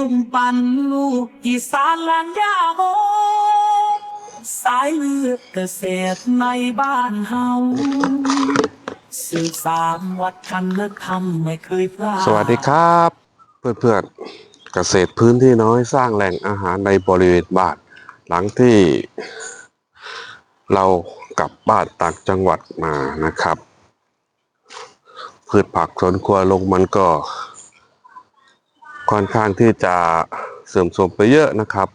ลุงปันลูกอีสานแลนยาโมสายเลือดเกษตรในบ้านเฮาสืบสานวัฒนธรรมไม่เคยพลาดสวัสดีครับเพื่อนเพื่อนๆเกษตรพื้นที่น้อยสร้างแหล่งอาหารในบริเวณบ้าน หลังที่ เรากลับบ้านต่างจังหวัดมานะครับ พืชผักสวนครัวลงมันก็ ค่อนข้างที่จะเสื่อมโทรมไปเยอะนะครับ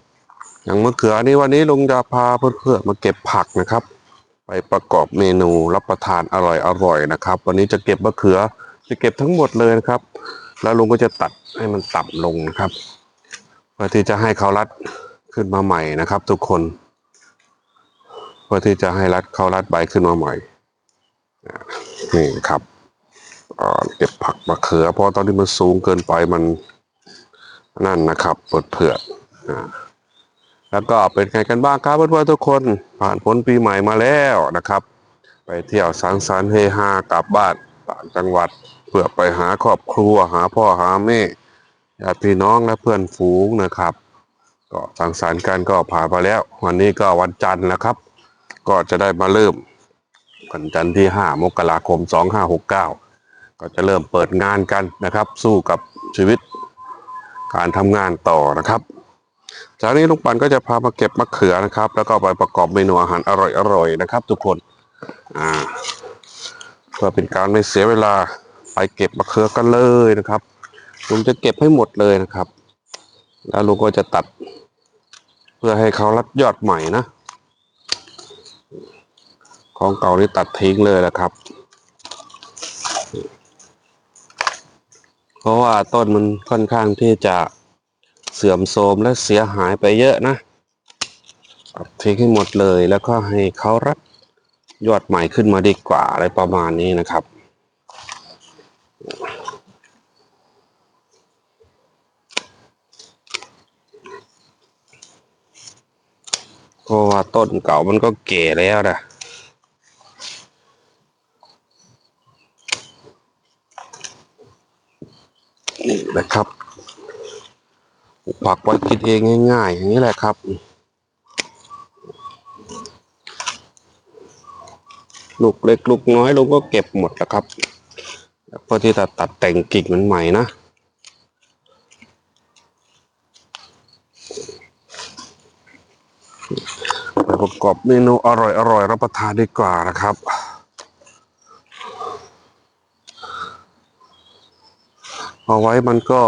อย่างมะเขือนี่วันนี้ลุงจะพาเพื่อนๆมาเก็บผักนะครับ ไปประกอบเมนูรับประทานอร่อยๆนะครับ วันนี้จะเก็บมะเขือจะเก็บทั้งหมดเลยนะครับ แล้วลุงก็จะตัดให้มันต่ำลงนะครับเพื่อที่จะให้เขารัดขึ้นมาใหม่นะครับ ทุกคนเพื่อที่จะให้รัดเขารัดใบขึ้นมาใหม่นี่ครับเก็บผักมะเขือเพราะตอนนี้มันสูงเกินไปมัน นั่นนะครับเปิดเผือกอ่าแล้วก็เป็นไงกันบ้างครับเพื่อนๆทุกคนผ่านพ้นปีใหม่มาแล้วนะครับ ไปเที่ยวสังสรรค์เฮฮากลับบ้านต่างจังหวัด เพื่อไปหาครอบครัวหาพ่อหาแม่ญาติพี่น้องและเพื่อนฝูงนะครับ ก็สังสรรค์กันก็ผ่านไปแล้ว วันนี้ก็วันจันทร์แล้วครับ ก็จะได้มาเริ่มวันจันทร์ที่ 5 มกราคม 2569 ก็จะเริ่มเปิดงานกันนะครับ สู้กับชีวิต การทำงานต่อนะครับ จากนี้ลุงปันก็จะพามาเก็บมะเขือนะครับ แล้วก็ไปประกอบเมนูอาหารอร่อยๆนะครับ ทุกคนอ่าเพื่อเป็นการไม่เสียเวลาไปเก็บมะเขือกันเลยนะครับลุงจะเก็บให้หมดเลยนะครับ แล้วลุงก็จะตัด เพื่อให้เขารัดยอดใหม่นะ ของเก่านี่ตัดทิ้งเลยนะครับ เพราะว่าต้นมันค่อนข้างที่จะเสื่อมโทรมและเสียหายไปเยอะนะทิ้งให้หมดเลยแล้วก็ให้เขารัดยอดใหม่ขึ้นมาดีกว่าอะไรประมาณนี้นะครับ เพราะว่าต้นเก่ามันก็เก่แล้วนะ นะครับปลูกผักไว้กินเองง่าย ๆ อย่างนี้แหละครับ ลูกเล็กลูกน้อยลุงก็เก็บหมดแล้วครับเพื่อที่จะตัดแต่งกิ่งมันใหม่นะไปประกอบเมนูอร่อยอร่อยรับประทานดีกว่านะครับ เอาไว้มันก็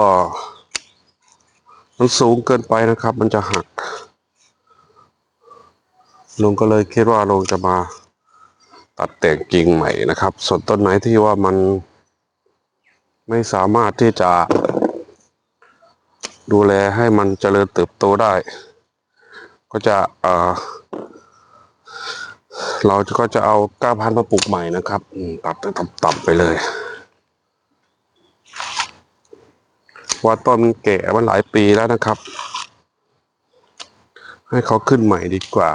มันสูงเกินไปนะครับ มันจะหักลุงก็เลยคิดว่าลุงจะมา ตัดแต่งกิ่งใหม่นะครับ ส่วนต้นไหนที่ว่ามัน ไม่สามารถที่จะ ดูแลให้มันเจริญเติบโตได้ ก็จะเออเราก็จะเอาก้าพันธุ์มาปลูกใหม่นะครับตัดต่ำๆไปเลย ว่าต้นมันแก่มาหลายปีแล้วนะครับ ให้เขาขึ้นใหม่ดีกว่า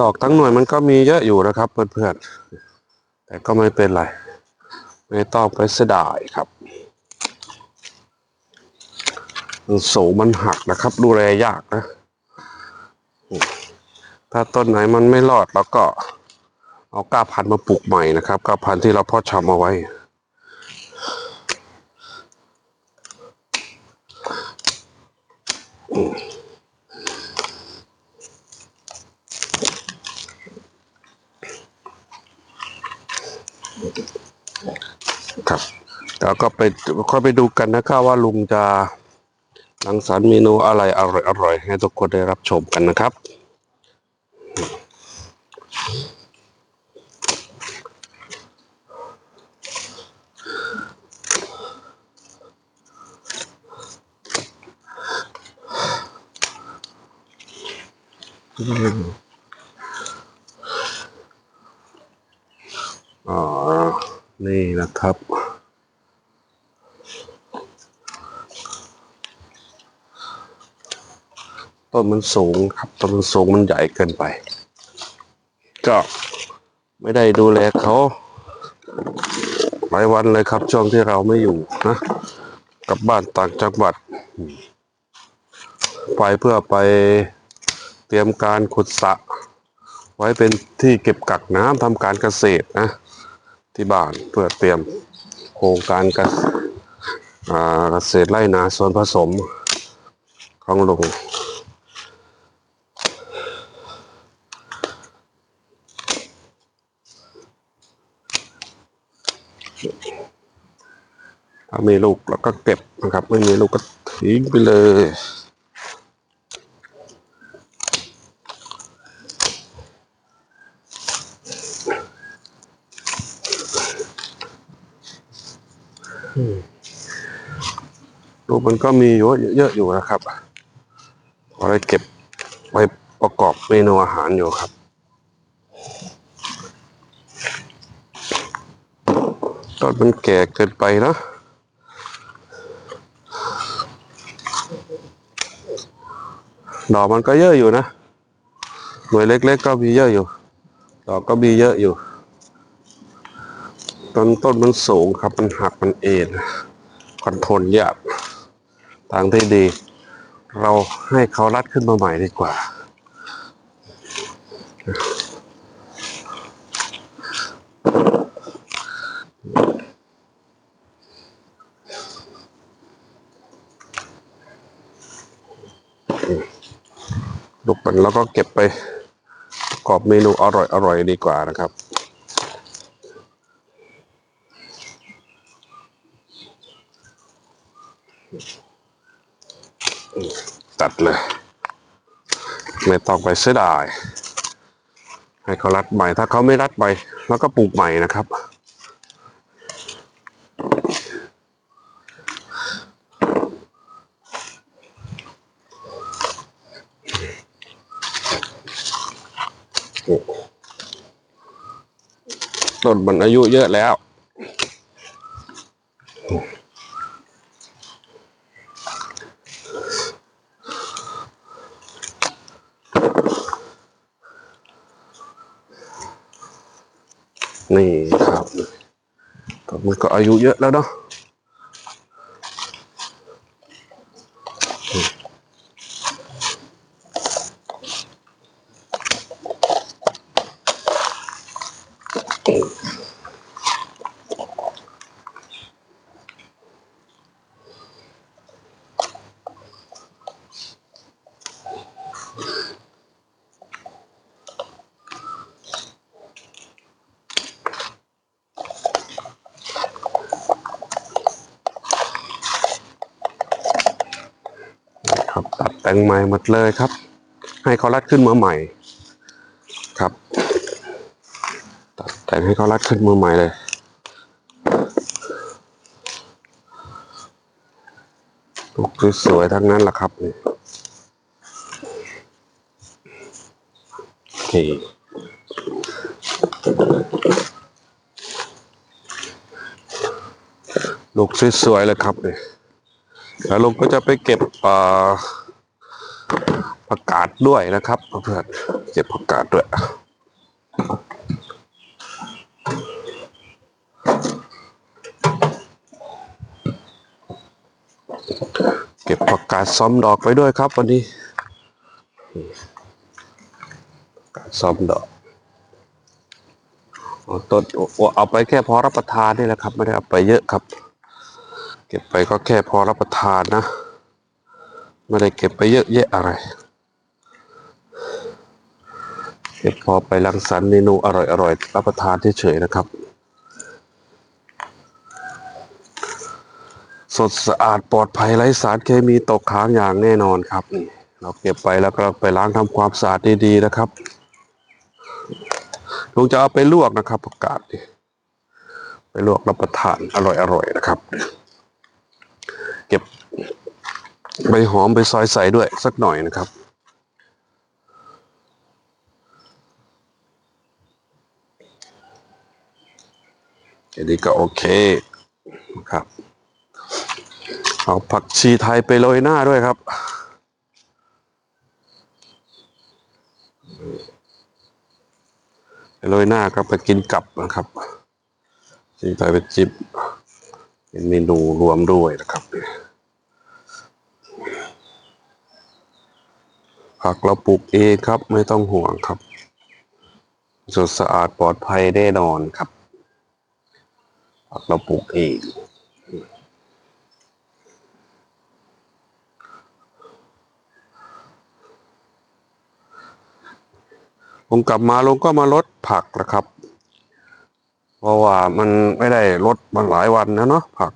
ดอกทั้งหน่วยมันก็มีเยอะอยู่นะครับเพื่อนๆ แต่ก็ไม่เป็นไร ไม่ต้องไปเสียดายครับมันสูงมันหักนะครับ ดูแลยากนะ ถ้าต้นไหนมันไม่รอดแล้วก็เอาก้าพันมาปลูกใหม่นะครับก้าพันที่เราเพาะชำเอาไว้ ครับแล้วก็ไปค่อยไปดูกันนะครับว่าลุงจะรังสรรค์เมนูอะไรอร่อยอร่อยให้ทุกคนได้รับชมกันนะครับ อ๋อ นี่นะครับ ต้นมันสูงครับ ต้นมันสูงมันใหญ่เกินไป ก็ไม่ได้ดูแลเขาหลายวันเลยครับช่วงที่เราไม่อยู่นะกลับบ้านต่างจังหวัด ไปเพื่อไป เตรียมการขุดสระไว้เป็นที่เก็บกักน้ำทำการเกษตรนะที่บ้านเพื่อเตรียมโครงการเกษตรไร่นาส่วนผสมของลุงถ้ามีลูกแล้วก็เก็บนะครับ ไม่มีลูกก็ทิ้งไปเลย ลูกมันก็มีอยู่เยอะๆอยู่นะครับพอได้เก็บไว้ประกอบเมนูอาหารอยู่ครับ ต้นมันแก่เกินไปนะดอกมันก็เยอะอยู่นะหน่วยเล็ก ๆ ก็มีเยอะอยู่ ดอกก็มีเยอะอยู่ ต้นต้นมันสูงครับ มันหักมันเอ็นคอนโทรลยากทางที่ดี เราให้เขารัดขึ้นมาใหม่ดีกว่า ลูกมันแล้วก็เก็บไปประกอบเมนูอร่อยอร่อยดีกว่านะครับ ดเลย ไม่ต้องไปเสียดาย ให้เขารัดใหม่ ถ้าเขาไม่รัดใหม่แล้วก็ปลูกใหม่นะครับ ต้นมันอายุเยอะแล้ว นี่ครับต้น มันก็อายุเยอะแล้วเนาะ ใหม่หมดเลยครับ ให้เขารัดขึ้นมาใหม่ ครับตัดแต่งให้เขารัดขึ้นมาใหม่เลยลูกสวยๆทั้งนั้นแหละครับนี่ลูกสวยๆเลยครับนี่แล้วลุงก็จะไปเก็บอ่อ ผักกาดด้วยนะครับเพื่อนเก็บผักกาดด้วยเก็บผักกาดซ้อมดอกไปด้วยครับ วันนี้กกาดซ้อมดอกอต้นเอาไปแค่พอรับประทานนี่แหละครับ ไม่ได้เอาไปเยอะครับ เก็บไปก็แค่พอรับประทานนะ ไม่ได้เก็บไปเยอะแยะอะไร เก็บพอไปรังสรรค์เมนูอร่อยๆรับประทานเฉยๆนะครับ สดสะอาดปลอดภัยไร้สารเคมีตกค้างอย่างแน่นอนครับนี่เราเก็บไปแล้วก็ไปล้างทำความสะอาดดีๆนะครับลุงจะเอาไปลวกนะครับผักกาดนี่ไปลวกรับประทานอร่อยๆนะครับ เก็บใบหอมไปซอยใส่ด้วยสักหน่อยนะครับ อันนี้ก็โอเคครับ เอาผักชีไทยไปโรยหน้าด้วยครับไปโรยหน้าก็ไปกินกับนะครับจิงไปเป็นจิบเป็นเมนูรวมด้วยนะครับผักเราปลูกเองครับ ไม่ต้องห่วงครับ สดสะอาดปลอดภัยแน่นอนครับ ผักเราปลูกเองผมกลับมาลงก็มาลดผักนะครับ เพราะว่ามันไม่ได้ลดมาหลายวันแล้วเนาะผัก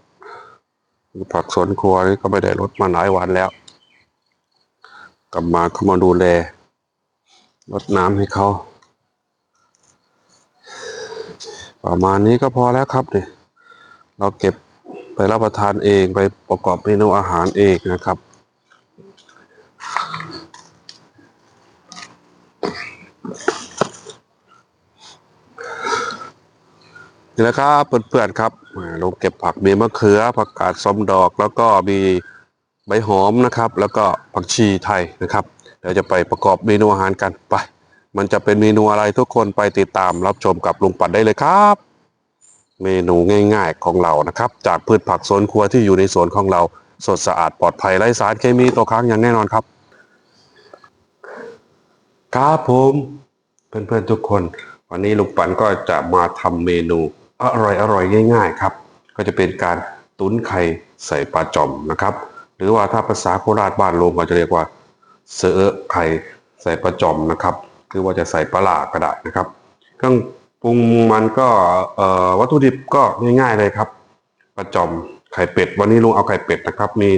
ผักสวนครัวนี่ก็ไม่ได้ลดมาหลายวันแล้ว กลับมาก็มาดูแลลดน้ำให้เขาประมาณนี้ก็พอแล้วครับเนี่ย เราเก็บไปรับประทานเองไปประกอบเมนูอาหารเองนะครับ นี่แหละครับเพื่อนๆครับอ่าเราเก็บผักมีมะเขือผักกาดส้มดอก แล้วก็มีใบหอมนะครับ แล้วก็ผักชีไทยนะครับเดี๋ยวจะไปประกอบเมนูอาหารกันไป มันจะเป็นเมนูอะไรทุกคนไปติดตามรับชมกับลุงปัดได้เลยครับ เมนูง่าย ๆของเรานะครับ จากพืชผักสวนครัวที่อยู่ในสวนของเราสดสะอาดปลอดภัยไร้สารเคมีตกค้างอย่างแน่นอนครับ ครับผมเพื่อนๆทุกคน วันนี้ลุงปันก็จะมาทำเมนูอร่อยอร่อยง่าย ๆ ครับ ก็จะเป็นการตุ้นไข่ใส่ปลาจอมนะครับ หรือว่าถ้าภาษาโคราชบ้านลงก็จะเรียกว่าเสือไข่ใส่ปลาจอมนะครับ หรือว่าจะใส่ปลาหลาก็ได้นะครับเครื่อง ปรุงมันก็วัตถุดิบก็ง่ายๆเลยครับปลาจอมไข่เป็ด วันนี้ลุงเอาไข่เป็ดนะครับ มี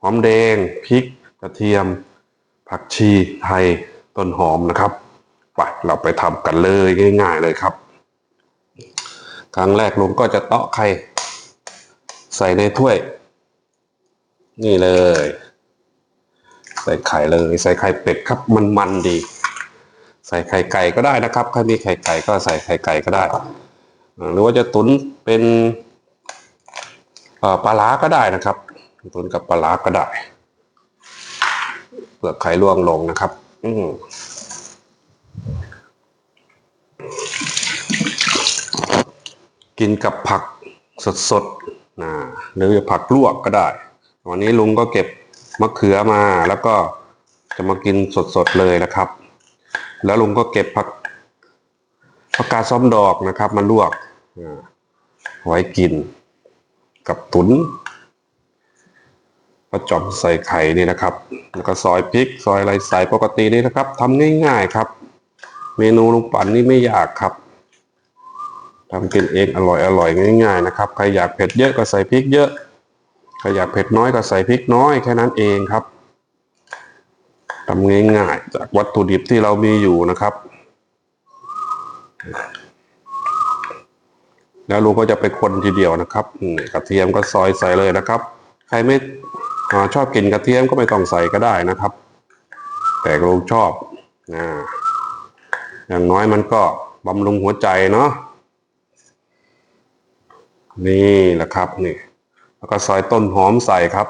หอมแดงพริกกระเทียม ผักชีไทยต้นหอมนะครับไปเราไปทำกันเลยง่าย ๆเลยครับ ครั้งแรกลุงก็จะเตาะไข่ใส่ในถ้วย นี่เลย ใส่ไข่เลย ใส่ไข่เป็ดครับมันมันๆดี ใส่ไข่ไก่ก็ได้นะครับใครมีไข่ไก่ก็ใส่ไข่ไก่ก็ได้ หรือว่าจะตุนเป็นปลาร้าก็ได้นะครับ ตุนกับปลาร้าก็ได้เปลือกไข่ร่วงลงนะครับ อืกินกับผักสดๆนะหรือจะผักลวกก็ได้ วันนี้ลุงก็เก็บมะเขือมาแล้วก็จะมากินสดๆเลยนะครับ แล้วลุงก็เก็บผักผักกาดซ้อมดอกนะครับ มาลวกอ่าไว้กินกับตุนก็จอมใส่ไข่นี่นะครับ แล้วก็ซอยพริก ซอยอะไรใส่ปกตินี่นะครับทำง่ายๆครับ เมนูลุงปั่นนี่ไม่ยากครับทำกินเองอร่อยอร่อยง่าย ๆ นะครับ ใครอยากเผ็ดเยอะก็ใส่พริกเยอะ ใครอยากเผ็ดน้อยก็ใส่พริกน้อยแค่นั้นเองครับ ทำง่ายๆ จากวัตถุดิบที่เรามีอยู่นะครับ แล้วลุงก็จะไปคนทีเดียวนะครับกระเทียมก็ซอยใส่เลยนะครับ ใครไม่อชอบกินกระเทียมก็ไม่ต้องใส่ก็ได้นะครับ แต่ลุงชอบนะอย่างน้อยมันก็บำรุงหัวใจเนาะนี่แหละครับนี่ แล้วก็ซอยต้นหอมใส่ครับ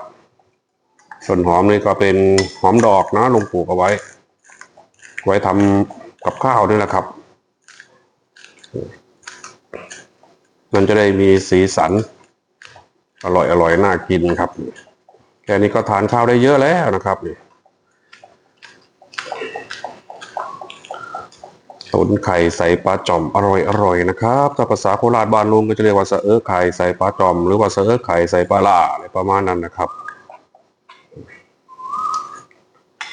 ต้นหอมนี่ก็เป็นหอมดอกนะลงปลูกเอาไว้ ไว้ทำกับข้าวนี่แหละครับ มันจะได้มีสีสัน อร่อยอร่อยน่ากินครับแค่นี้ก็ทานข้าวได้เยอะแล้วนะครับนี่ตุนไข่ใส่ปลาจอมอร่อยอร่อยนะครับ ถ้าภาษาโคราชบ้านลุงก็จะเรียกว่าสะเออไข่ใส่ปลาจอม หรือว่าสะเออไข่ใส่ปลาล่าอะไรประมาณนั้นนะครับ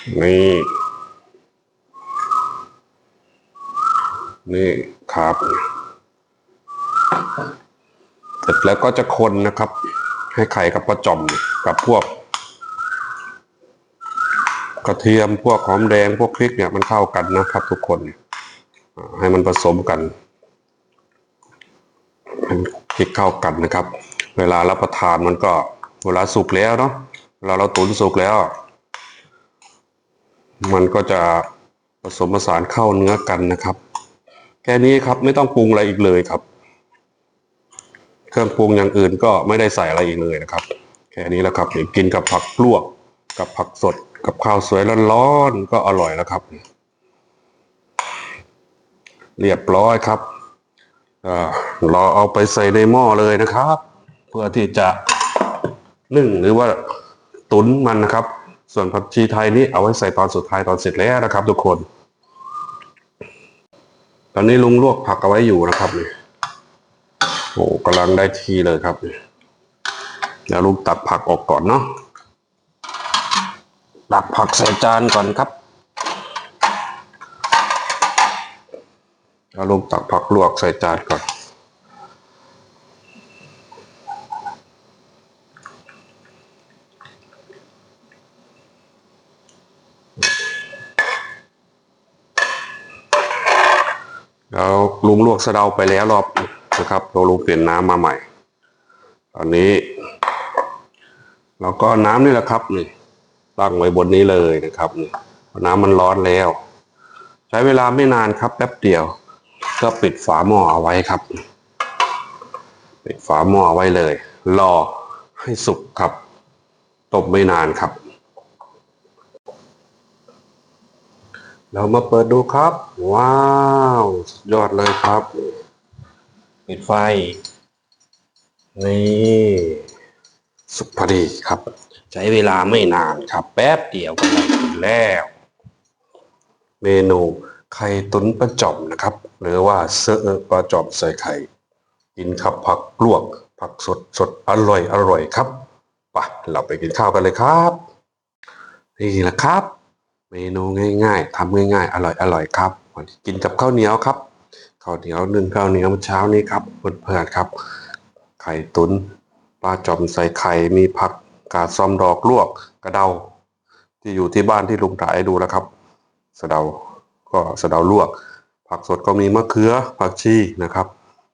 นี่นี่ครับเสร็จแล้วก็จะคนนะครับ ให้ไข่กับปลาจ่อมกับพวก กระเทียมพวกหอมแดงพวกพริกเนี่ยมันเข้ากันนะครับ ทุกคน ให้มันผสมกันให้พริกเข้ากันนะครับ เวลารับประทานมันก็เวลาสุกแล้วเนาะเวลาเราตุ๋นสุกแล้ว มันก็จะผสมผสานเข้าเนื้อกันนะครับ แค่นี้ครับไม่ต้องปรุงอะไรอีกเลยครับ เครื่องปรุงอย่างอื่นก็ไม่ได้ใส่อะไรอีกเลยนะครับ แค่นี้แหละครับเดี๋ยวกินกับผักลวก กับผักสด กับข้าวสวยร้อนๆก็อร่อยแล้วครับ เรียบร้อยครับเราเอาไปใส่ในหม้อเลยนะครับ เพื่อที่จะนึ่งหรือว่าตุ๋นมันนะครับ ส่วนผักชีไทยนี่เอาไว้ใส่ตอนสุดท้ายตอนเสร็จแล้วนะครับ ทุกคน ตอนนี้ลุงลวกผักเอาไว้อยู่นะครับนี่โอ้กำลังได้ทีเลยครับเดี๋ยวลุงตักผักออกก่อนเนาะตักผักใส่จานก่อนครับแล้วลุงตักผักลวกใส่จานก่อน แลุงลวกสะเดาไปแล้วรอบนะครับเราลุงเปลี่ยนน้ำมาใหม่ตอนนี้เราก็น้ำนี่แหละครับนี่ตั้งไว้บนนี้เลยนะครับนี่น้ำมันร้อนแล้ว ใช้เวลาไม่นานครับ แป๊บเดียว ก็ปิดฝาหม้อเอาไว้ครับ ปิดฝาหม้อเอาไว้เลย รอให้สุกครับต้มไม่นานครับ เรามาเปิดดูครับ ว้าวสุดยอดเลยครับ ปิดไฟ นี่สุกพอดีครับ ใช้เวลาไม่นานครับ แป๊บเดียวก็ได้กินแล้ว เมนูไข่ตุ๋นปลาจอมนะครับ หรือว่าเสื้อปลาจอมใส่ไข่ กินขับผักลวก ผักสดสดอร่อยอร่อยครับไปเราไปกินข้าวกันเลยครับ นี่แหละครับ เมนูง่าย ๆทำง่ายๆ อร่อยอร่อยครับกินกับข้าวเหนียวครับข้าวเหนียวนึ่งข้าวเหนียวเมื่อเช้านี้ครับเพื่อนๆครับ ไข่ตุนปลาจอมใส่ไข่มีผักกาดซอมดอกลวกกระเดา ที่อยู่ที่บ้านที่ลุงถ่ายดูแล้วครับ สะเดาก็สะเดาลวก ผักสดก็มีมะเขือผักชีนะครับ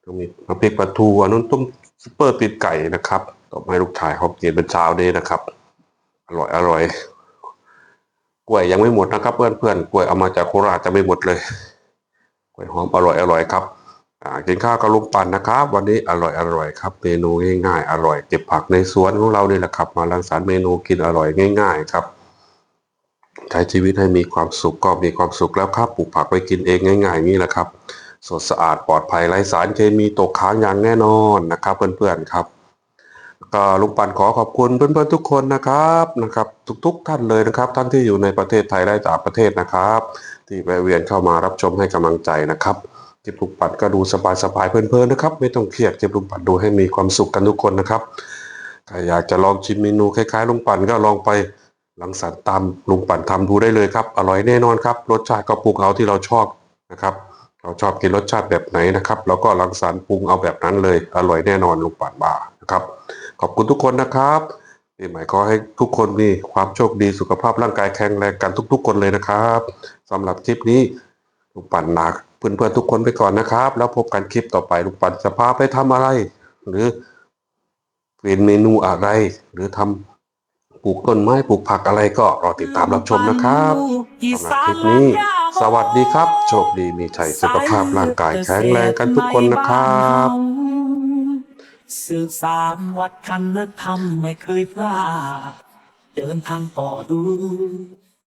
ก็มีน้ำพริกปลาทูอันนั้นต้มซุปเปอร์ตีนไก่นะครับต่อให้ลูกชายเขากินเป็นเช้านี้นะครับ อร่อยอร่อย ล้วยยังไม่หมดนะครับ เพื่อนเพื่อนๆกล้วยเอามาจากโคราชจะไม่หมดเลยกล้วยหอมอร่อยอร่อยครับกินข้าวกับลุงปันนะครับ วันนี้อร่อยอร่อยครับ เมนูง่ายๆ อร่อยเก็บผักในสวนของเราเนี่แหละครับ มารังสรรค์เมนูกินอร่อยง่าย ๆ ครับใช้ชีวิตให้มีความสุขก็มีความสุขแล้วครับปลูกผักไว้กินเองง่าย ๆ นี่แหละครับ สดสะอาดปลอดภัยไร้สารเคมีตกค้างอย่างแน่นอนนะครับ เพื่อนๆครับ ก็ลุงปันขอขอบคุณเพื่อนๆทุกคนนะครับนะครับ ทุกๆท่านเลยนะครับ ท่านที่อยู่ในประเทศไทยและต่างประเทศนะครับ ที่แวะเวียนเข้ามารับชมให้กำลังใจนะครับคลิปลุงปันก็ดูสบายๆเพลินๆนะครับ ไม่ต้องเครียดคลิปลุงปันดูให้มีความสุขกันทุกคนนะครับใครอยากจะลองชิมเมนูคล้ายๆลุงปันก็ลองไปหลังสรรค์ตามลุงปันทำดูได้เลยครับ อร่อยแน่นอนครับ รสชาติก็ปรุงเอาที่เราชอบนะครับ เราชอบกินรสชาติแบบไหนนะครับ แล้วก็รังสรรค์ปรุงเอาแบบนั้นเลย อร่อยแน่นอนลุงปันบานะครับ ขอบคุณทุกคนนะครับปีใหม่ขอให้ทุกคนมีความโชคดีสุขภาพร่างกายแข็งแรงกันทุก ๆ คนเลยนะครับสำหรับคลิปนี้ลุงปั่นลาเพื่อนๆทุกคนไปก่อนนะครับ แล้วพบกันคลิปต่อไปลุงปั่นจะพาไปทำอะไร หรือเป็นเมนูอะไร หรือทำปลูกต้นไม้ปลูกผักอะไรก็รอติดตามรับชมนะครับสำหรับคลิปนี้ สวัสดีครับ โชคดีมีชัยสุขภาพร่างกายแข็งแรงกันทุกคนนะครับ สืบสามวัดคันธรรมไม่เคยพลาดเดินทางต่อดู